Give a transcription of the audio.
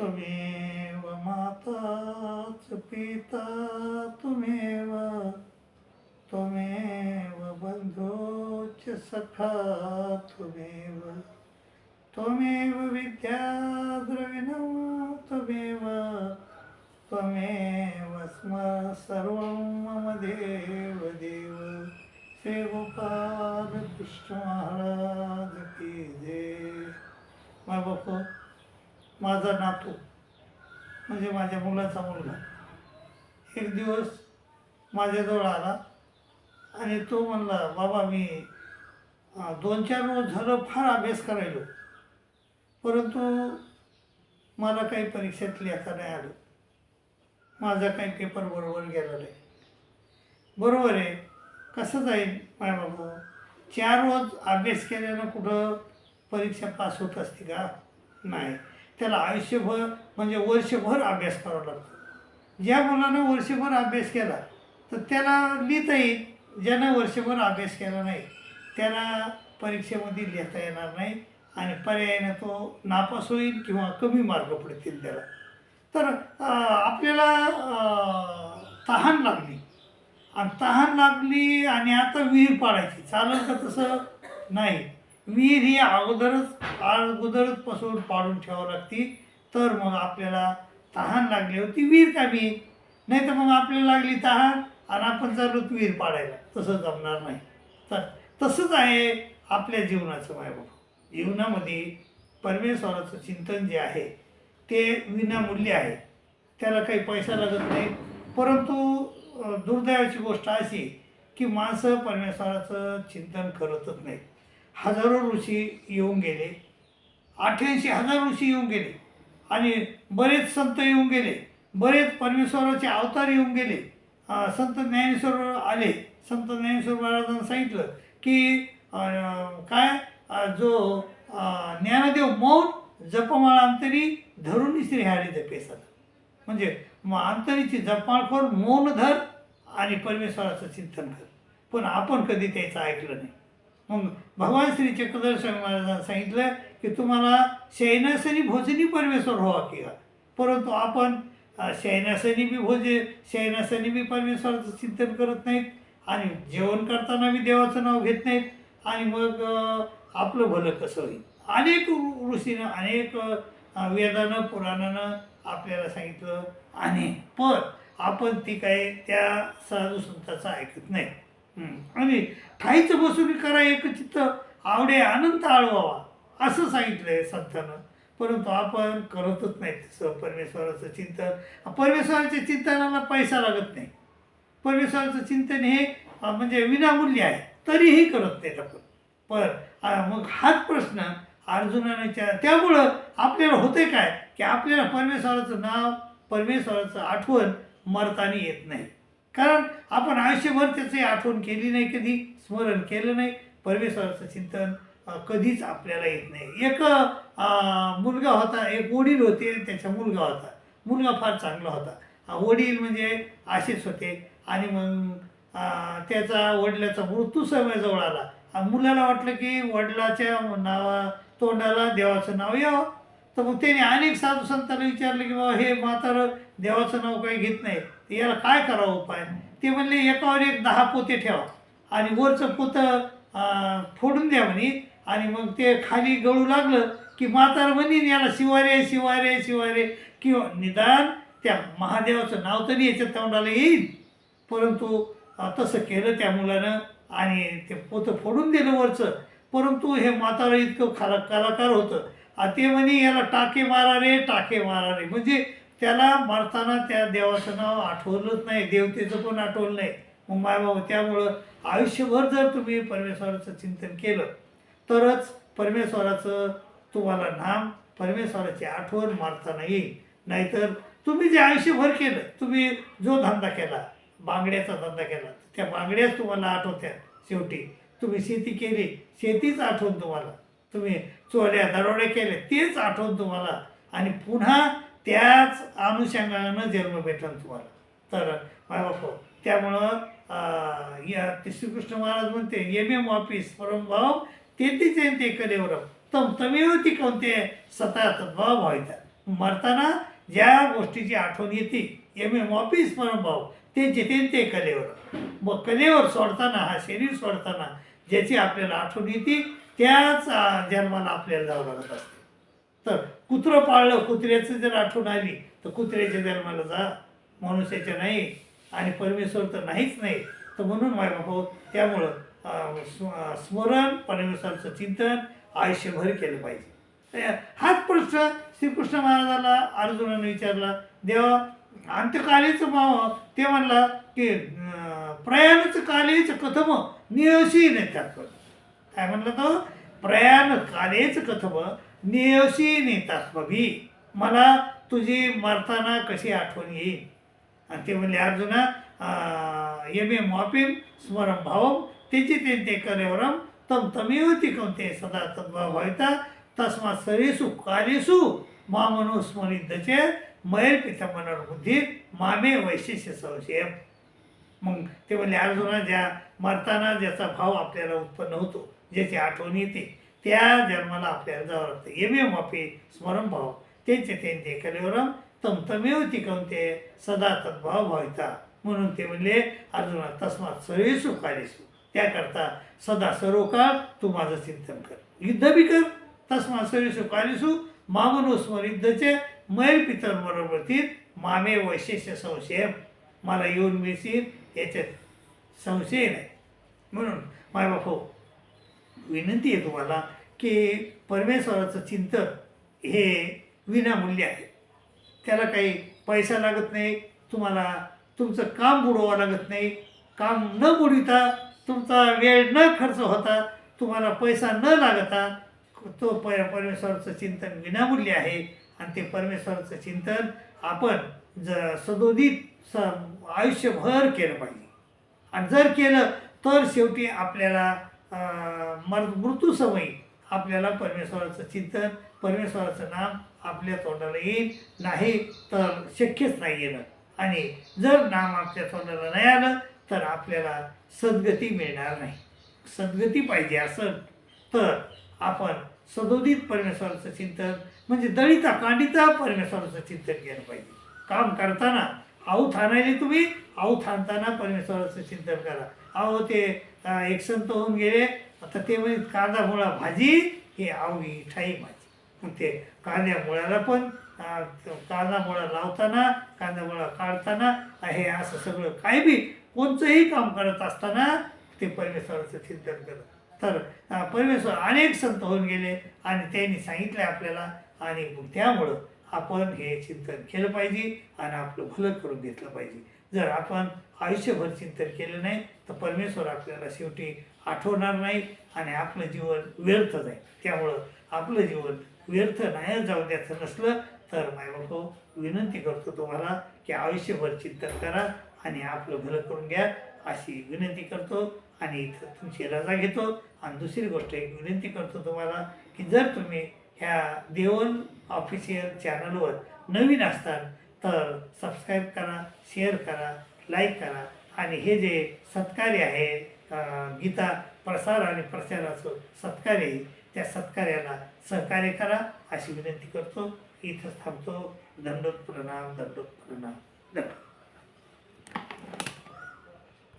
त्वमेव माताच पिता त्वमेव त्वमेव बन्धोच सखा त्वमेव त्वमेव विद्या त्वमेव त्वमेव स्म सर्वं मम देव देव श्रीगोपालकृष्णमहाराज गोपाल कृष्ण महाराज की जय माझा बापू माझा नातू म्हणजे माझ्या मुलाचा मुलगा. एक दिवस माझ्याजवळ आला आणि तो म्हणला बाबा मी दोन चार रोज झालं फार अभ्यास करायलो. परंतु मला काही परीक्षेत लिहिता नाही आलं. माझा काही पेपर बरोबर गेला नाही. बरोबर आहे. कसं जाईल माय बाबू? चार रोज अभ्यास केल्यानं कुठं परीक्षा पास होत असते का? नाही. त्याला आयुष्यभर म्हणजे वर्षभर अभ्यास करावा लागतो. ज्या मुलानं वर्षभर अभ्यास केला तर त्याला लिहिता येईल. ज्यानं वर्षभर अभ्यास केला नाही त्याला परीक्षेमध्ये लिहिता येणार नाही आणि पर्यायाने तो नापास होईल किंवा कमी मार्ग पडतील त्याला. तर आपल्याला तहान लागली. आणि तहान लागली आणि आता विहीर पाडायची. चालेल का तसं? नाही. विहीर ही अगोदरच अगोदरच पसरून पाडून ठेवावं लागती. तर मग आपल्याला तहान लागली होती विहीर कामी. नाही तर मग आपल्याला लागली तहान आणि आपण चाललो विहीर पाडायला. तसं जमणार नाही. तर तसंच आहे आपल्या जीवनाचं मायबाप जीवनामध्ये परमेश्वराचं चिंतन जे आहे ते विनामूल्य आहे. त्याला काही पैसा लागत नाही. परंतु दुर्दैवाची गोष्ट अशी की माणसं परमेश्वराचं चिंतन करतच नाही हजारो ऋषी येऊन गेले. अठ्ठ्याऐंशी हजार ऋषी येऊन गेले. आणि बरेच संत येऊन गेले. बरेच परमेश्वराचे अवतार येऊन गेले. संत ज्ञानेश्वर आले. संत ज्ञानेश्वर महाराजांना सांगितलं की काय? जो ज्ञानदेव मौन जपमाळ अंतरी धरून श्री हरी जपेसा म्हणजे मग अंतरीची जपमाळखोर मौन धर आणि परमेश्वराचं चिंतन कर पण आपण कधी त्याचं ऐकलं नाही. मग भगवान श्री चक्रधर महाराजांनी सांगितलं की तुम्हाला शयनासनी भोजनी परमेश्वर व्हावा किंवा परंतु आपण शयनासनी बी भोजे शयनासनी बी परमेश्वराचं चिंतन करत नाहीत आणि जेवण करताना बी देवाचं नाव घेत नाहीत आणि मग आपलं भलं कसं होईल? अनेक ऋषीनं अनेक वेदानं पुराणानं आपल्याला सांगितलं आणि पण आपण ती काय त्या साधू संताचं ऐकत नाही. आणि ठाईचं बसून करा एक चित्त आवडे अनंत आळवावा. असं सांगितलंय संतानं. परंतु आपण करतच नाही तसं परमेश्वराचं चिंतन. परमेश्वराच्या चिंतनाला पैसा लागत नाही. परमेश्वराचं चिंतन हे म्हणजे विनामूल्य आहे. तरीही करत नाही आपण. पण मग हाच प्रश्न अर्जुनानं विचार त्यामुळं आपल्याला होते काय? की आपल्याला परमेश्वराचं नाव परमेश्वराचं आठवण मरताना येत नाही. कारण आपण आयुष्यभर त्याची आठवण केली नाही कधी स्मरण केलं नाही. परमेश्वराचं चिंतन कधीच आपल्याला येत नाही. एक मुलगा होता एक वडील होते त्याचा मुलगा होता. मुलगा फार चांगला होता. वडील म्हणजे आशेच होते आणि मग त्याचा वडिलाचा मृत्यू समय जवळ आला मुलाला वाटलं की वडिलाच्या नावा तोंडाला देवाचं नाव यावं. तर मग त्याने अनेक साधू संतांना विचारलं की बाबा हे म्हातारं देवाचं नाव काही घेत नाही. तर याला काय करावं उपाय? ते म्हणले एकावर एक दहा पोते ठेवा आणि वरचं पोतं फोडून द्या म्हणे. आणि मग ते खाली गळू लागलं की म्हातारं म्हणेन याला शिवारे शिवारे शिवारे. किंवा निदान त्या महादेवाचं नाव तरी याच्या तोंडाला येईल. परंतु तसं केलं त्या मुलानं आणि ते पोतं फोडून दिलं वरचं. परंतु हे म्हातारं इतकं खाला कलाकार होतं. ते म्हणे याला टाके मारा रे टाके मारा रे. म्हणजे त्याला मारताना त्या देवाचं नाव आठवलंच नाही देवतेचं पण आठवलं नाही. मग मायबाबा त्यामुळं आयुष्यभर जर तुम्ही परमेश्वराचं चिंतन केलं तरच परमेश्वराचं तुम्हाला नाम परमेश्वराची आठवण मारताना येईल. नाहीतर तुम्ही जे आयुष्यभर केलं तुम्ही जो धंदा केला बांगड्याचा धंदा केला त्या बांगड्याच तुम्हाला आठवत्या शेवटी. तुम्ही शेती केली शेतीच आठवण तुम्हाला. तुम्ही चोऱ्या दरोडे केले तेच आठवण तुम्हाला. आणि पुन्हा त्याच अनुषंगानं जन्म भेटल तुम्हाला. तर मायबाप त्यामुळं या ते श्रीकृष्ण महाराज म्हणते एम एम ऑफिस परमभाव तेथी ते कलेवर तम तमेव ती कोणते सतत भाव व्हायचा मरताना ज्या गोष्टीची आठवण येते एम एम ऑफिस परमभाव ते जिथे ते कलेवर. मग कलेवर सोडताना हा शरीर सोडताना ज्याची आपल्याला आठवण येते त्याच जन्माला आपल्याला जावं लागत असते. तर कुत्रं पाळलं कुत्र्याचं जर आठवण आली तर कुत्र्याच्या जन्माला जा. मनुष्याच्या नाही आणि परमेश्वर तर नाहीच नाही. तर म्हणून माय बाबा त्यामुळं स्म- स्मरण परमेश्वराचं चिंतन आयुष्यभर केलं पाहिजे. हाच प्रश्न श्रीकृष्ण महाराजाला अर्जुनाने विचारला. देवा अंत्यकालीच माव ते म्हणला की अं, प्रयाणच कालेच कथम नियशी नेतात काय म्हणलं तो? प्रयाण कालेच कथम नियशी नेतात मला तुझी मरताना कशी आठवण येईल? आणि ते म्हणले अर्जुना यमे मॉपिम स्मरम भावम त्याची ते ते करेवरम तम तमेव तिकवते कोणते सदा तद्भाव व्हायता तस्मा सरेसु कालेसु मामनो स्मरितचे मैर पितमनर बुद्धी मामे वैशिष्य संशय मग ते म्हणले अर्जुना ज्या मरताना ज्याचा भाव आपल्याला उत्पन्न होतो ज्याची आठवण येते त्या जन्माला आपल्याला जावं लागतं. येमे माफी स्मरण भाव. त्यांचे त्यांचे कलेवरम तमतमेव तमेव ते सदा तद्भाव व्हायचा म्हणून ते म्हणले अर्जुना तस्मात सर्वेसु सु त्याकरता सदा सर्व काळ तू माझं चिंतन कर. युद्ध बी कर. तस्मात सर्वेसु कार्यसु मामनो स्मरिद्धचे मैल पितर बरोबर मामे वैशिष्य संशय. मला येऊन मिळतील याच्यात संशय नाही. म्हणून मायबापू विनंती आहे तुम्हाला की परमेश्वराचं चिंतन हे विनामूल्य आहे. त्याला काही पैसा लागत नाही तुम्हाला तुमचं काम बुडवावं लागत नाही. काम न बुडविता तुमचा वेळ न खर्च होता तुम्हाला पैसा न लागता तो प परमेश्वराचं चिंतन विनामूल्य आहे. आणि ते परमेश्वराचं चिंतन आपण ज सदोदित स आयुष्यभर केलं पाहिजे. आणि जर केलं तर शेवटी आपल्याला मर मृत्यू मृत्यूसमयी आपल्याला परमेश्वराचं चिंतन परमेश्वराचं नाम आपल्या तोंडाला येईल. नाही तर शक्यच नाही येणं. आणि जर नाम आपल्या तोंडाला नाही आलं तर आपल्याला सद्गती मिळणार नाही. सद्गती पाहिजे असं. तर आपण सदोदित परमेश्वराचं चिंतन म्हणजे दळिता कांडिता परमेश्वराचं चिंतन केलं पाहिजे. काम करताना आऊ थाणायले तुम्ही आऊ थांबताना परमेश्वराचं चिंतन करा. अहो ते एक संत होऊन गेले. आता ते म्हणजे कांदा मुळा भाजी हे आवडी ठाई भाजी. मग ते कांद्या मुळाला पण कांदा मुळा लावताना कांदा मुळा काढताना हे असं सगळं काय बी कोणचंही काम करत असताना ते परमेश्वराचं चिंतन करत तर परमेश्वर अनेक संत होऊन गेले आणि त्यांनी सांगितलं आपल्याला आणि मग त्यामुळं आपण हे चिंतन केलं पाहिजे आणि आपलं भलं करून घेतलं पाहिजे. जर आपण आयुष्यभर चिंतन केलं नाही तर परमेश्वर आपल्याला शेवटी आठवणार नाही आणि आपलं जीवन व्यर्थ जाईल. त्यामुळं आपलं जीवन व्यर्थ नाही जाऊ द्यायचं नसलं तर मायबापू विनंती करतो तुम्हाला की आयुष्यभर चिंतन करा आणि आपलं भलं करून घ्या अशी विनंती करतो आणि इथं तुमची रजा घेतो. आणि दुसरी गोष्ट एक विनंती करतो तुम्हाला की जर तुम्ही ह्या देवल ऑफिशियल चॅनलवर नवीन असताल तर सबस्क्राईब करा शेअर करा लाईक करा. आणि हे जे सत्कार्य आहे गीता प्रसार आणि प्रसाराचं सत्कार्य त्या सत्कार्याला सहकार्य करा. अशी विनंती करतो. इथंच थांबतो. दंडोत प्रणाम दंडोत प्रणाम. दंड